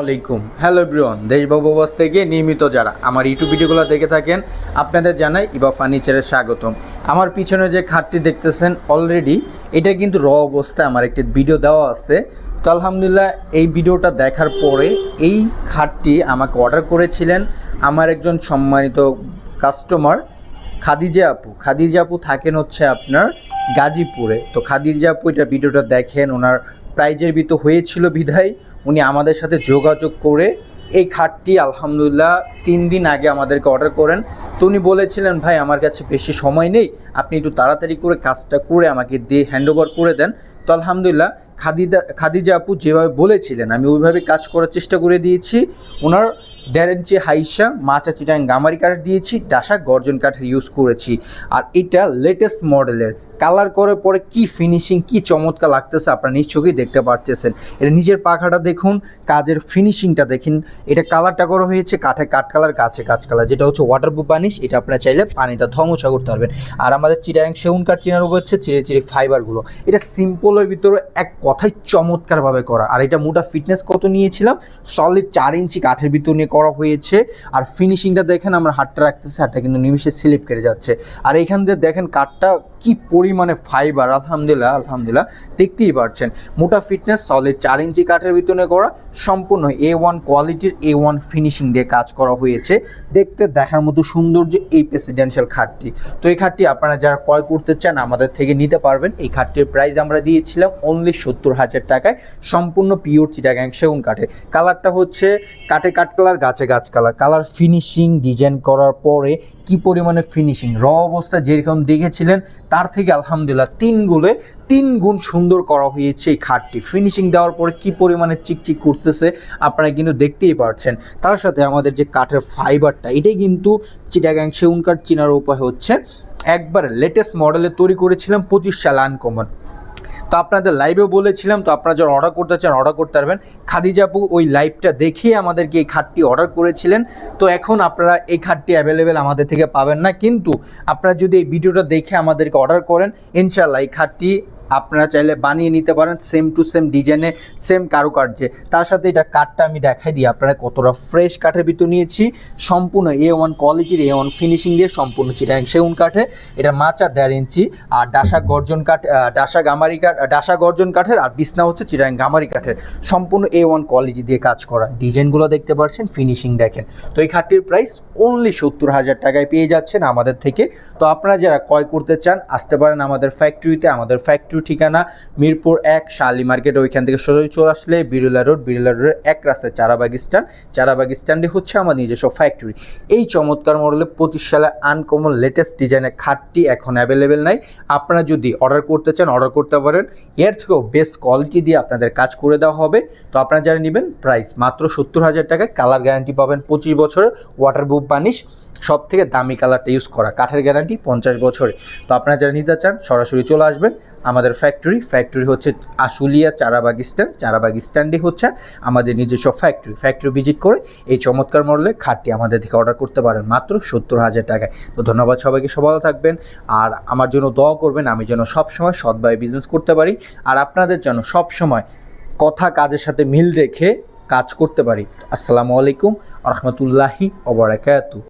আলাইকুম hello Brian দেশবাবু বস থেকে নিয়মিত যারা আমার ইউটিউব ভিডিওগুলো দেখে থাকেন, আপনাদের জানাই ইবা ফার্নিচারের স্বাগতম। আমার পিছনে যে খাটটি দেখতেছেন অলরেডি এটা কিন্তু র অবস্থায় আমার একটি ভিডিও দেওয়া আছে। তো আলহামদুলিল্লাহ এই ভিডিওটা দেখার পরে এই খাটটি আমাকে অর্ডার করেছিলেন আমার একজন সম্মানিত কাস্টমার খাদিজা আপু। খাদিজা আপু থাকেন হচ্ছে আপনার গাজীপুরে। তো খাদিজা আপু এটা ভিডিওটা দেখেন, ওনার প্রাইজের বিত হয়েছিল বিধায় উনি আমাদের সাথে যোগাযোগ করে এই খাটটি আলহামদুলিল্লাহ তিন দিন আগে আমাদেরকে অর্ডার করেন। তো উনি বলেছিলেন, ভাই, আমার কাছে বেশি সময় নেই। আপনি একটু তাড়াতাড়ি করে কাজটা করে আমাকে দিয়ে হ্যান্ড ওভার করে দেন। তো আলহামদুলিল্লাহ খাদিদা খাদিজা আপু যেভাবে বলেছিলেন, আমি ওইভাবে কাজ করার চেষ্টা করে দিয়েছি। ওনার দেড় ইঞ্চি হাইসা মাচা চিটাং গামারি কাঠ দিয়েছি, ডাসা গর্জন কাঠের ইউজ করেছি। আর এটা লেটেস্ট মডেলের কালার করার পরে কি ফিনিশিং কি চমৎকার লাগতেছে আপনারা নিশ্চয়ই দেখতে পারতেছেন। এটা নিজের পাখাটা দেখুন, কাজের ফিনিশিংটা দেখুন। এটা কালারটা করা হয়েছে কাঠে, কাঠ কালার কাছে কাজ কালার যেটা হচ্ছে ওয়াটারপ্রুফ বানিশ, এটা আপনারা চাইলে পানিটা ধমসা করতে পারবেন। আর আমাদের চিটাং সেউন কাঠ চেনার উপর হচ্ছে চিড়ে চিড়ে ফাইবারগুলো এটা সিম্পলের ভিতরে এক কথাই চমৎকারভাবে করা। আর এটা মোটা ফিটনেস কত নিয়েছিলাম? সলিড চার ইঞ্চি কাঠের ভিতর নিয়ে করা হয়েছে। আর ফিনিশিংটা দেখেন, আমরা হাতটা রাখতেছি, হাতটা কিন্তু নিমিশে স্লিপ কেটে যাচ্ছে। আর এইখান দিয়ে দেখেন কাঠটা কি পরিমাণে ফাইবার আলহামদুলিল্লাহ আলহামদুলিল্লাহ, দেখতেই পারছেন। মোটা ফিটনেস সলিড চার ইঞ্চি কাঠের ভিতরে করা সম্পূর্ণ এ ওয়ান কোয়ালিটির এ ওয়ান ফিনিশিং দিয়ে কাজ করা হয়েছে। দেখতে, দেখার মতো সৌন্দর্য এই প্রেসিডেন্সিয়াল খাটটি। তো এই খাটটি আপনারা যারা ক্রয় করতে চান, আমাদের থেকে নিতে পারবেন। এই খাটটির প্রাইস আমরা দিয়েছিলাম অনলি সত্তর হাজার টাকায়। সম্পূর্ণ পিওর চিটাগাং সেগুন কাঠে কালারটা হচ্ছে কাঠে কাঠ কালার, গাছে গাছ কালার। কালার ফিনিশিং ডিজাইন করার পরে কি পরিমাণে ফিনিশিং র অবস্থা যেরকম দেখেছিলেন তার থেকে আলহামদুলিল্লাহ তিন গুলে তিন গুণ সুন্দর করা হয়েছে এই খাটটি। ফিনিশিং দেওয়ার পরে কি পরিমাণে চিকচিক করতেছে আপনারা কিন্তু দেখতেই পারছেন। তার সাথে আমাদের যে কাঠের ফাইবারটা এটাই কিন্তু চিটাগাং সেউন কাঠ চিনার উপায় হচ্ছে, একবার লেটেস্ট মডেলে তৈরি করেছিলাম পঁচিশ সাল আনকমন তো আপনাদের লাইভেও বলেছিলাম, তো আপনারা যারা অর্ডার করতে চান অর্ডার করতে পারবেন। খাদিজাপু ওই লাইভটা দেখিয়ে আমাদেরকে এই খাটটি অর্ডার করেছিলেন। তো এখন আপনারা এই খাটটি অ্যাভেলেবেল আমাদের থেকে পাবেন না। কিন্তু আপনারা যদি এই ভিডিওটা দেখে আমাদেরকে অর্ডার করেন ইনশাল্লাহ এই খাটটি আপনারা চাইলে বানিয়ে নিতে পারেন সেম টু সেম ডিজাইনে সেম কারুকার্যে। তার সাথে এটা কাঠটা আমি দেখাই দিই, আপনারা কতটা ফ্রেশ কাঠের ভিতর নিয়েছি। সম্পূর্ণ এ ওয়ান কোয়ালিটির এ ওয়ান ফিনিশিং দিয়ে সম্পূর্ণ চিটাং সেগুন কাঠে। এটা মাচা দেড় ইঞ্চি, আর ডাসা গর্জন কাঠ ডাসা গামারি কাঠ ডাসা গর্জন কাঠের, আর বিছনা হচ্ছে চিটাং গামারি কাঠের। সম্পূর্ণ এ ওয়ান কোয়ালিটি দিয়ে কাজ করা। ডিজাইনগুলো দেখতে পাচ্ছেন ফিনিশিং দেখেন। তো এই খাটটির প্রাইস অনলি সত্তর হাজার টাকায় পেয়ে যাচ্ছেন আমাদের থেকে। তো আপনারা যারা ক্রয় করতে চান, আসতে পারেন আমাদের ফ্যাক্টরিতে আমাদের ফ্যাক্টরি ঠিকানা মিরপুর এক, শালি মার্কেট, ওইখান থেকে সোজা চলে আসলে বিরুলা রোড, বিরুলা রোডের এক রাস্তায় চারাবাগ স্ট্যান্ড। চারাবাগ স্ট্যান্ডে হচ্ছে আমার নিজস্ব ফ্যাক্টরি এই চমৎকার মডেলে পঁচিশ সালে আনকমন লেটেস্ট ডিজাইনের খাটটি এখন অ্যাভেলেবেল নাই। আপনারা যদি অর্ডার করতে চান অর্ডার করতে পারেন। এর থেকেও বেস্ট কোয়ালিটি দিয়ে আপনাদের কাজ করে দেওয়া হবে। তো আপনারা যারা নেবেন প্রাইস মাত্র সত্তর হাজার টাকায় কালার গ্যারান্টি পাবেন পঁচিশ বছরের ওয়াটারপ্রুফ বানিশ। সব থেকে দামি কালারটা ইউজ করা কাঠের গ্যারান্টি পঞ্চাশ বছরে তো আপনারা যারা নিতে চান, সরাসরি চলে আসবেন। আমাদের ফ্যাক্টরি ফ্যাক্টরি হচ্ছে আশুলিয়া চারাবাগ স্ট্যান্ড চারাবাগ স্ট্যান্ডে হচ্ছে আমাদের নিজস্ব ফ্যাক্টরি ফ্যাক্টরি ভিজিট করে এই চমৎকার মডেলে খাটটি আমাদের থেকে অর্ডার করতে পারেন মাত্র সত্তর হাজার টাকায়। তো ধন্যবাদ সবাইকে সব ভালো থাকবেন। আর আমার জন্য দোয়া করবেন, আমি যেন সবসময় সৎভাবে বিজনেস করতে পারি। আর আপনাদের যেন সবসময় কথা, কাজের সাথে মিল রেখে কাজ করতে পারি। আসসালামু আলাইকুম রহমতুল্লাহি ওবরাকাতু